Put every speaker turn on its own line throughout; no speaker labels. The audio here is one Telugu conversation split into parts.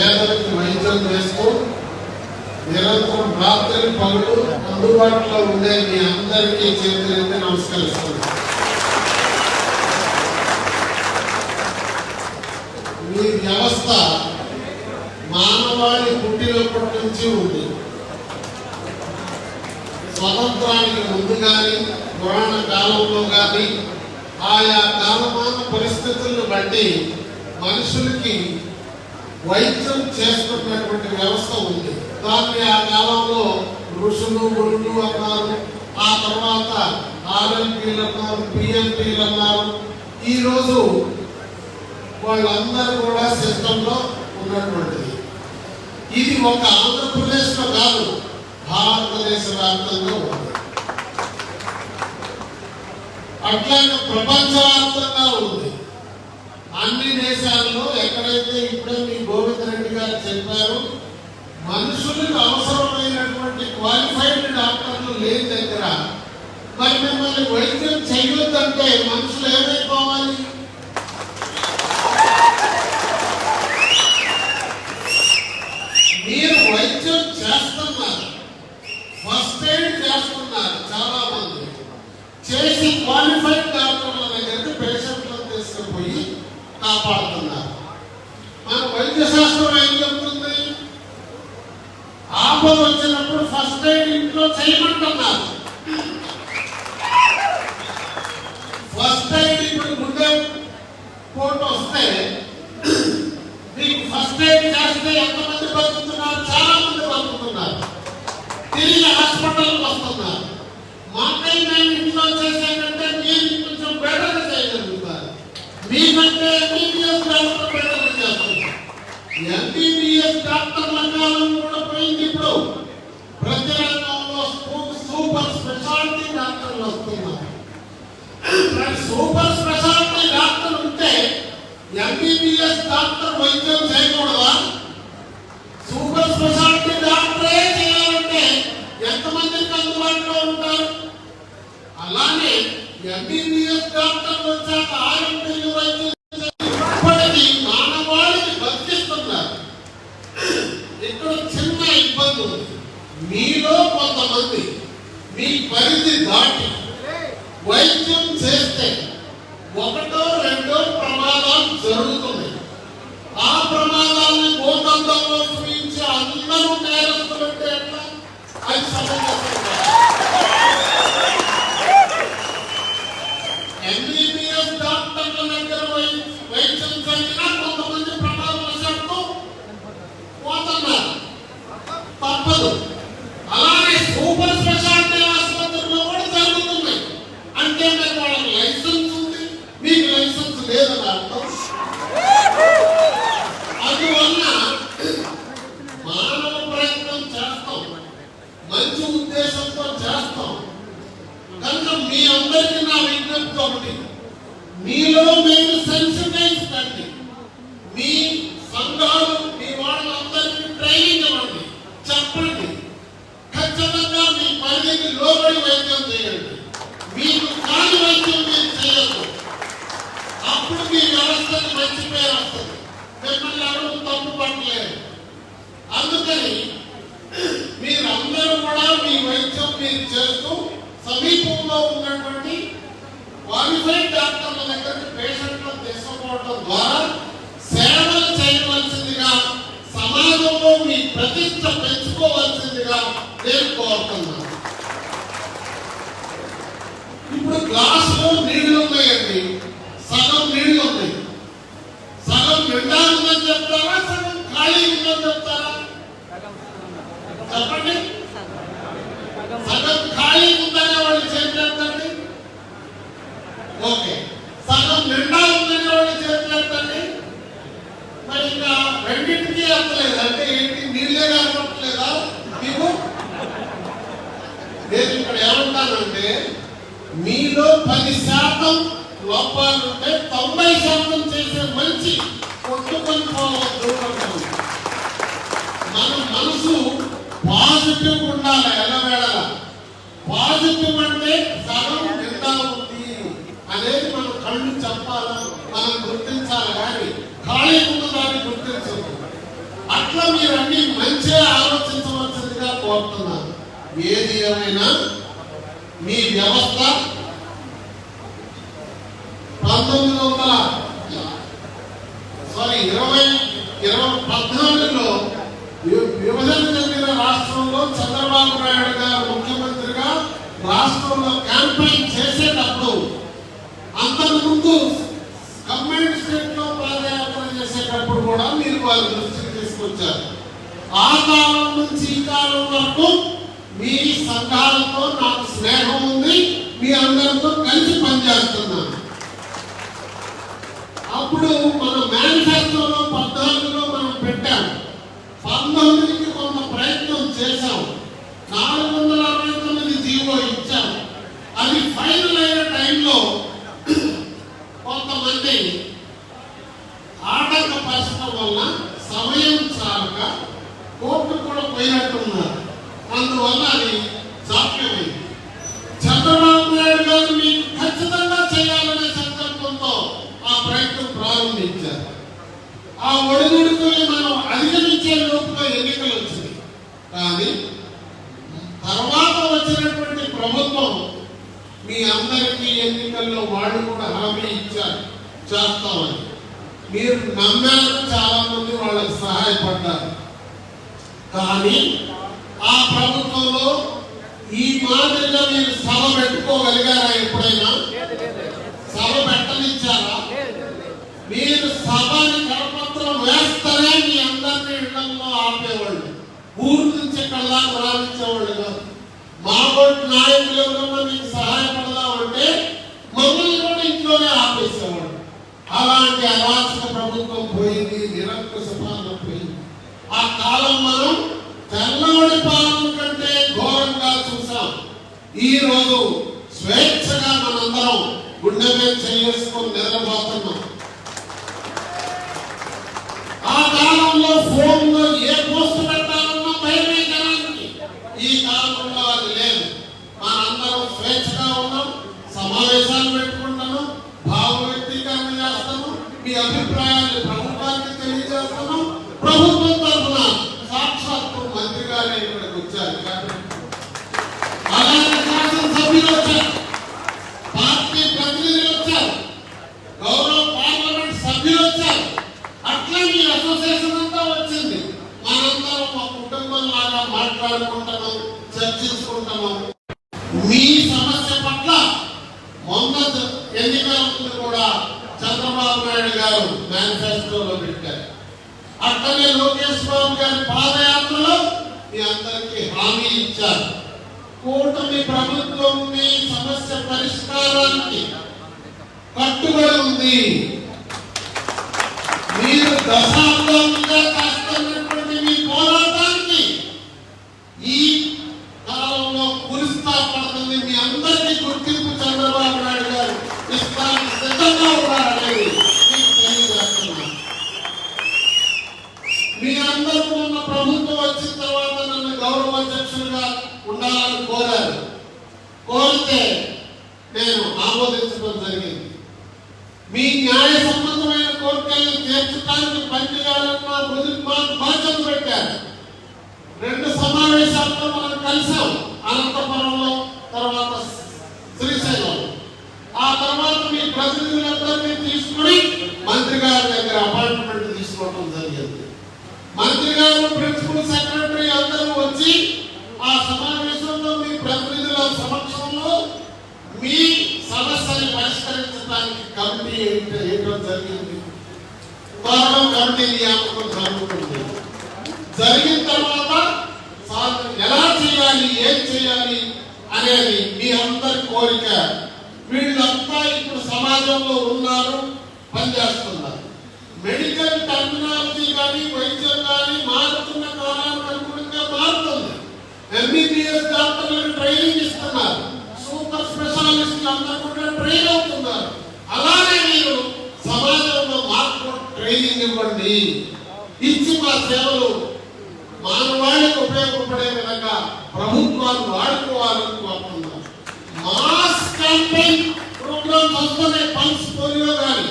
పేదలకు వైద్యం చేస్తూ నిరంతరం రాత్రి పనులు అందుబాటులో ఉండే మీ అందరికీ చేతులైతే నమస్కరిస్తున్నాను. మీ వ్యవస్థ మానవాళి పుట్టినప్పటి నుంచి ఉంది. స్వతంత్రానికి ముందు కానీ పురాణ కాలంలో కానీ ఆయా కాలమాన పరిస్థితులను బట్టి మనుషులకి వైద్యం చేసుకున్నటువంటి వ్యవస్థ ఉంది. దాన్ని ఆ కాలంలో ఋషులు గురులు అన్నారు. ఆ తర్వాత ఆర్ఎంపీలు అన్నారు పిఎంపీలు అన్నారు ఈరోజు వాళ్ళందరూ కూడా సిస్టంలో ఉన్నటువంటిది. ఇది ఒక ఆంధ్రప్రదేశ్లో కాదు భారతదేశ వ్యాప్తంగా ఉంది. అట్లాగే ప్రపంచవ్యాప్తంగా ఉంది. అన్ని దేశాల్లో ఎక్కడైతే ఇప్పుడే మీ గోవింద్ రెడ్డి గారు చెప్పారు మనుషులకు అవసరమైనటువంటి క్వాలిఫైడ్ డాక్టర్లు లేని దగ్గర మరి మిమ్మల్ని వైద్యం ఆపద వచ్చినప్పుడు ఫస్ట్ ఎయిడ్ ఇంట్లో చేయమంటున్నారు ఫస్ట్ ఎయిడ్ ఇప్పుడు గుండె పోటు వస్తే మీకు ఫస్ట్ ఎయిడ్ చేస్తే ఎంతమంది బతుకుతున్నారు చాలా మంది బతుకుతున్నారు తిరిగి హాస్పిటల్కి వస్తున్నారు మాకై మేము ఇంట్లో చేసేటంటే మీరు ఎంబీబీఎస్ డాక్టర్ వచ్చాక ఆరోగ్య ఇప్పటికీ మానవాళిని బతికిస్తున్నారు. ఇక్కడ చిన్న ఇబ్బంది ఉంది. మీలో కొంతమంది మీ పరిధి దాటి వైద్యం చేస్తే ఒకటో రెండో ప్రమాదాలు జరుగుతున్నాయి. ఆ ప్రమాదాలను భూతంతంలో చూపించి అందరూ నేరస్తులంటే ఎట్లా? అది సమంజసం కాదు. ఎంబీబీఎస్ డాక్టర్ల దగ్గర వై- వైద్యం జరిగినా కొంతమంది ప్రమాదవశాత్తు పోతున్నారు తప్పదు అలానే సూపర్ స్పెషాలిటీ ఆసుపత్రిలో కూడా జరుగుతున్నాయి అంటే మరి వాళ్ళకి లైసెన్స్ ఉంది మీకు లైసెన్స్ లేదని అర్థం అందువల్ల మానవ ప్రయత్నం చేస్తాం మంచి ఉద్దేశంతో చేస్తాం కనుక మీ అందరికీ నా విజ్ఞప్తి ఒకటి మీలో మీరు సెన్సిటైజ్ కండి మీ సంఘాలు మీ వాళ్ళందరికీ ట్రైనింగ్ ఇవ్వండి చెప్పండి ఖచ్చితంగా మీ పరిధికి లోబడి వైద్యం చేయండి మీకు కాని వైద్యం మీరు చేయొద్దు అప్పుడు మీ వ్యవస్థకి మంచి పేరు వస్తుంది మిమ్మల్ని ఎవరు తప్పు పట్టలేరు అందుకని మీరందరూ కూడా మీ వైద్యం మీరు చేస్తూ సమీపంలో ఉన్నటువంటి క్వాలిఫైడ్ డాక్టర్ల దగ్గరికి పేషెంట్లను తీసుకుపోవడం ద్వారా సేవలు చేయవలసిందిగా సమాజంలో మీ ప్రతిష్ట పెంచుకోవాల్సిందిగా నేను కోరుతున్నాను ఇప్పుడు గ్లాసులో నీళ్ళు ఉన్నాయండి. సగం నీళ్ళు ఉన్నాయి సగం నిండా ఉందని చెప్తారా సగం ఖాళీ ఉందని చెప్తారా చెప్పండి సగం ఖాళీ ఉందనే వాళ్ళు చేతులెత్తండి ఓకే సగం నిండా ఉందనే వాళ్ళు చేతులెత్తండి మరి ఇంకా రెండింటికి ఎత్తలేదు అంటే ఏంటి నీళ్ళే కనపడలేదా మీకు నేను ఇక్కడ ఏమంటానంటే మీలో పది శాతం లోపాలు ఉంటే తొంభై శాతం చేసే మంచి కొట్టుకొని పోవద్దు మన మనసు పాజిటివ్ ఉండాలి ఎల్లవేళ పాజిటివ్ అంటే సగం నిండా ఉంది అనేది మనం కళ్ళు చెప్పాలి మనం గుర్తించాలి కానీ ఖాళీ ఉన్న దాన్ని గుర్తించదు అట్లా మీరు అన్ని మంచి ఆలోచించవలసిందిగా కోరుతున్నాను. ఏది ఏమైనా మీ వ్యవస్థ పంతొమ్మిది వందల సారీ ఇరవై ఇరవై పద్నాలుగులో వి- విభజన జరిగిన రాష్ట్రంలో చంద్రబాబు నాయుడు గారు ముఖ్యమంత్రిగా రాష్ట్రంలో క్యాంపెయిన్ చేసేటప్పుడు అంతకుముందు కంబైన్డ్ స్టేట్లో పాదయాత్ర చేసేటప్పుడు కూడా మీరు వారి దృష్టికి తీసుకొచ్చారు. ఆ కాలం నుంచి ఈ కాలం వరకు మీ సంఘాలతో నాకు స్నేహం ఉంది మీ అందరితో కలిసి పనిచేస్తున్నాను. అప్పుడు మన మేనిఫెస్టోలో పద్నాలుగులో మనం పెట్టాం పంతొమ్మిదికి కొంత ప్రయత్నం చేశాం నాలుగు వందల అరవై తొమ్మిది జీవో ఇచ్చాం అది ఫైనల్ అయిన టైంలో కొంతమంది ఆటంకపరచడం వల్ల సమయం చాలక కోర్టు కూడా పోయినట్టున్నారు అందువల్ల అది జాప్యమైంది చంద్రబాబు నాయుడు గారు మీకు ఖచ్చితంగా చేయాలనే సంకల్పంతో ఆ ప్రయత్నం ప్రారంభించారు ఆ ఒడిదుడుకుల్ని మనం అధిగమించే లోపుగా ఎన్నికలు వచ్చినాయి కానీ తర్వాత వచ్చినటువంటి ప్రభుత్వం మీ అందరికీ ఎన్నికల్లో వాళ్ళు కూడా హామీ ఇచ్చారు చేస్తామని మీరు నమ్మారు చాలా మంది వాళ్ళకి సహాయపడ్డారు కానీ ఆ ప్రభుత్వంలో ఈ మాదిరిగా మీరు సభ పెట్టుకోగలిగారా ఎప్పుడైనా? సభ పెట్టనిచ్చారా? మీరు సభని కరపత్రం వేస్తారే మీ అందరినీ ఇళ్ళలో ఆపేవాళ్ళు? ఊరు నుంచి ఇక్కడ దాకా రానిచ్చేవాళ్ళు కాదు. మా బోటి నాయకులు ఎవరన్నా మీకు సహాయపడ మమ్మల్ని కూడా ఇంట్లోనే ఆపేసేవాడు అలాంటి అరాచక ప్రభుత్వం పోయింది నిరంకుశ పాలన పోయింది ఆ కాలం మనం తెల్లవాడి పాలన కంటే ఘోరంగా చూసాం ఈ రోజు స్వేచ్ఛగా మనందరం గుండె మీద చేసుకొని నిద్రపోతున్నాం. ఆ కాలంలో ఫోన్లో లో ఏ పోస్ట్ పెట్టాలన్నా భయమే జనానికి ఈ కాలంలో అది లేదు మనందరం స్వేచ్ఛగా ఉన్నాం సమావేశాలు పెట్టుకుంటాము భావ వ్యక్తీకరణ చేస్తాము మీ అభిప్రాయాన్ని ప్రభుత్వానికి తెలియజేస్తాము ప్రభుత్వం తరఫున సాక్షాత్తు మంత్రి గారే ఇక్కడికి వచ్చారు కాబట్టి అలాగే శాసనసభ్యులు వచ్చారు పార్టీ ప్రతినిధులు వచ్చారు గౌరవ పార్లమెంట్ సభ్యులు వచ్చారు అట్లా మీ వచ్చింది. మనందరం మా కుటుంబం లాగా మాట్లాడుకుంటాము చర్చించుకుంటాము మీ సమస్య పట్ల మొన్న ఎన్నికలకు ఎన్నికల ముందు కూడా చంద్రబాబు నాయుడు గారు మేనిఫెస్టోలో పెట్టారు. అట్లనే లోకేష్ బాబు గారి పాదయాత్రలో మీ అందరికీ హామీ ఇచ్చారు. కూటమి ప్రభుత్వం మీ సమస్య పరిష్కారానికి కట్టుబడి ఉంది. సిద్ధంగా ఉన్నారనేది మీకు మీ అందరూ ప్రభుత్వం వచ్చిన తర్వాత నన్ను గౌరవ అధ్యక్షులుగా ఉండాలని కోరారు. కోరితే నేను ఆమోదించడం జరిగింది. మీ న్యాయ సంబంధమైన కోరికలను తీర్చడానికి పనిచేయాలన్న మొదటి బాధ్యత పెట్టారు. రెండు సమావేశాల్లో మనం కలిసాం. అనంతపురం తర్వాత శ్రీశైలం ఆ తర్వాత మీ ప్రతినిధులందరినీ తీసుకుని మంత్రి గారి దగ్గర అపాయింట్మెంట్ తీసుకోవడం జరిగింది మంత్రి గారు ప్రిన్సిపల్ సెక్రటరీ అందరూ వచ్చి ఆ సమావేశంలో మీ ప్రతినిధుల సమక్షంలో మీ సమస్యని పరిష్కరించడానికి కమిటీ వేయడం జరిగింది. త్వరలో కమిటీ నియామకం జరుగుతుంది. జరిగిన తర్వాత ఎలా చేయాలి ఏం చేయాలి అనేది మీ అందరి కోరిక. వీళ్ళంతా ఇప్పుడు సమాజంలో ఉన్నారు పనిచేస్తున్నారు. మెడికల్ టెర్మినాలజీ కానీ వైద్యం కానీ మారుతున్న కాలానికి అనుగుణంగా మారుతుంది. ఎంబీబీఎస్ డాక్టర్లకు ట్రైనింగ్ ఇస్తున్నారు. సూపర్ స్పెషాలిస్టులు అంతా కూడా ట్రైన్ అవుతున్నారు. అలానే మీరు సమాజంలో మార్పు ట్రైనింగ్ ఇవ్వండి. ఇచ్చి మా సేవలు మానవాళికి ఉపయోగపడే విధంగా ప్రభుత్వాలు వాడుకోవాలని కోరుతున్నారు మాస్ క్యాంపెయిన్ ప్రోగ్రామ్స్ వస్తున్నాయి పల్స్ పోలియో కానీ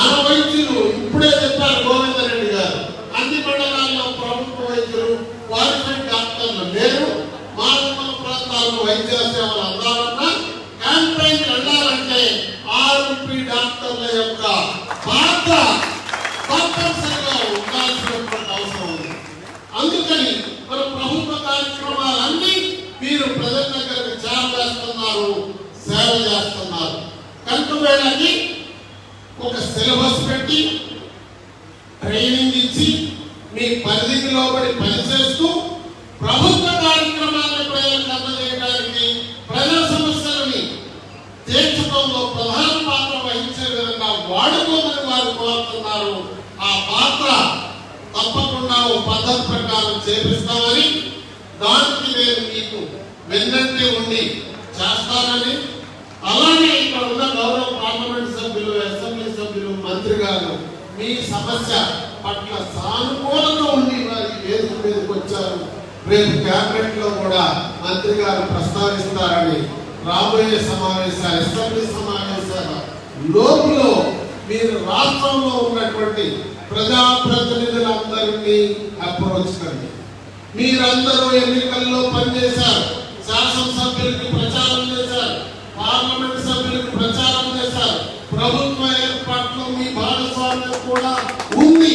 మన వైద్యులు ఇప్పుడే చెప్పారు గోవిందరెడ్డి గారు అన్ని తప్పనిసరిగా ఉండాల్సినటువంటి అవసరం ఉంది అందుకని మన ప్రభుత్వ కార్యక్రమాలన్నీ మీరు ప్రజల దగ్గరకు వారు సేవ చేస్తున్నారు. కనుక వీళ్ళకి ఒక సిలబస్ పెట్టి ట్రైనింగ్ ఇచ్చి మీ పరిధికి లోబడి పనిచేస్తూ ప్రభుత్వ కార్యక్రమాలను ప్రజలకు అందజేయడానికి ప్రజా సమస్యలని తీర్చడంలో ప్రధాన పాత్ర వహించే విధంగా వాడుకోమని వారు కోరుతున్నారు. ఆ పాత్ర తప్పకుండా ఓ పద్ధతి ప్రకారం చేపిస్తామని దానికి నేను మీకు వెన్నంటే ఉండి చేస్తానని అలానే ఇక్కడ ఉన్న గౌరవ పార్లమెంట్ సభ్యులు అసెంబ్లీ సభ్యులు మంత్రి గారు మీ సమస్య పట్ల సానుకూలంగా ఉండి వారి వేదిక మీదకి వచ్చారు. రేపు క్యాబినెట్లో కూడా మంత్రి గారు ప్రస్తావిస్తారని రాబోయే సమావేశాలు అసెంబ్లీ సమావేశాల లోపులో మీరు రాష్ట్రంలో ఉన్నటువంటి ప్రజాప్రతినిధులందరినీ అప్రోచ్ కండి మీరందరూ ఎన్నికల్లో పనిచేశారు. శాసనసభ్యులకి ప్రచారం చేశారు. పార్లమెంట్ సభ్యులకు ప్రచారం చేశారు. ప్రభుత్వ ఏర్పాట్లో మీ భాగస్వామ్యం కూడా ఉంది.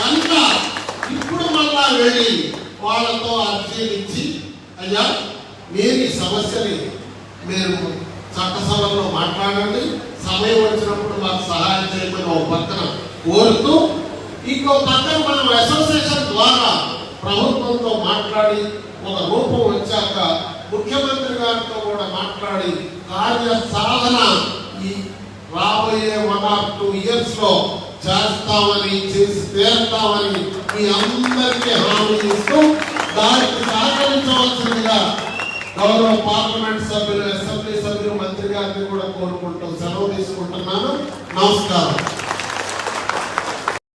కనుక ఇప్పుడు మళ్ళా వెళ్ళి వాళ్ళతో అర్జీలు ఇచ్చి అయ్యా మీరు ఈ సమస్యని మీరు చట్టసభలో మాట్లాడండి. సమయం వచ్చినప్పుడు మాకు సహాయం చేయమని ఒక పక్కన కోరుతూ ఇంకో పక్కన మనం అసోసియేషన్ ద్వారా ప్రభుత్వంతో మాట్లాడి ఒక రూపం వచ్చాక ముఖ్యమంత్రి గారితో కూడా మాట్లాడి కార్య సాధన ఈ రాబోయే వన్ ఆర్ టూ ఇయర్స్లో చేస్తామని చేసి తీరుతామని మీ అందరికీ హామీ ఇస్తూ దానికి సహకరించవలసిందిగా గౌరవ పార్లమెంట్ సభ్యులు అసెంబ్లీ సభ్యులు మంత్రి గారిని కూడా కోరుకుంటూ సెలవు తీసుకుంటున్నాను. నమస్కారం.